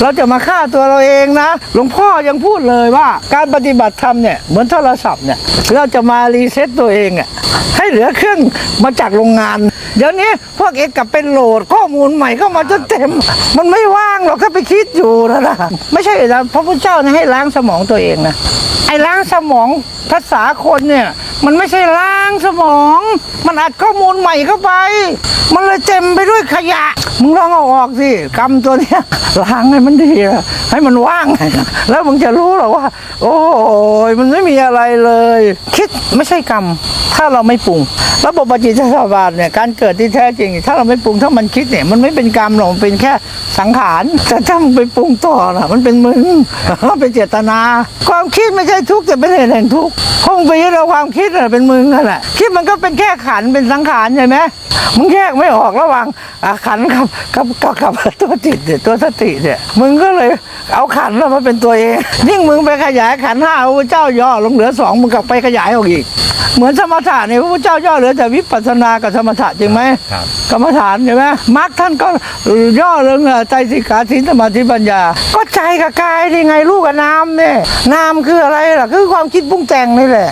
เราจะมาฆ่าตัวเราเองนะ หลวงพ่อยังพูดเลยว่าการปฏิบัติธรรมเนี่ยเหมือนโทรศัพท์เนี่ยเราจะมารีเซ็ตตัวเองอะให้เหลือเครื่องมาจากโรงงาน เดี๋ยวนี้พวกเอกกับเป็นโหลดข้อมูลใหม่เข้ามาจนเต็ม มันไม่ว่างหรอกถ้าไปคิดอยู่นะนะไม่ใช่นะพระพุทธเจ้านะให้ล้างสมองตัวเองนะไอ้ล้างสมองภาษาคนเนี่ย มันไม่ใช่ล้างสมอง มันอัดข้อมูลใหม่เข้าไป มันเลยเต็มไปด้วยขยะ มึงลองเอาออกสิกรรมตัวเนี้ยล้างให้มันดีอะ ให้มันว่าง แล้วมึงจะรู้หรอกว่า โอ้ยมันไม่มีอะไรเลย คิดไม่ใช่กรรม ถ้าเราไม่ปรุง ระบบปฏิจจสมบัติเนี่ยการเกิดที่แท้จริง ถ้าเราไม่ปรุงถ้ามันคิดเนี่ยมันไม่เป็นกรรมหรอกมันเป็นแค่สังขารแต่ถ้ามึงไปปรุงต่อน่ะ มันเป็นมึงมันเป็นเจตนา ความคิดไม่ใช่ทุกข์แต่เป็นเหตุแห่งทุกข์คงไปยึดเอาความคิดน่ะเป็นมึงนั่นแหละคิดมันก็เป็นแค่ขันธ์เป็นสังขารใช่ไหมมึงแยกไม่ออกระหว่างอะขันธ์กับกับกับกับตัวจิตเนี่ยตัวสติเนี่ยมึงก็เลยเอาขันธ์แล้วมาเป็นตัวเอง ยิ่งมึงไปขยายขันธ์ห้าพระพุทธเจ้าย่อลงเหลือสองมึงกลับไปขยายออกอีก เหมือนสมถะเนี่ยพระพุทธเจ้าย่อเหลือแต่วิปัสสนากับสมถะจริงไหมครับกรรมฐานใช่ไหมมรรคท่านก็ย่อเรื่องใจสิกขาสินสมาธิปัญญา ก็ใจกับกายนี่ไงลูกกับนามเนี่ยนามคืออะไรล่ะคือความคิดปรุงแต่งนี่แหละ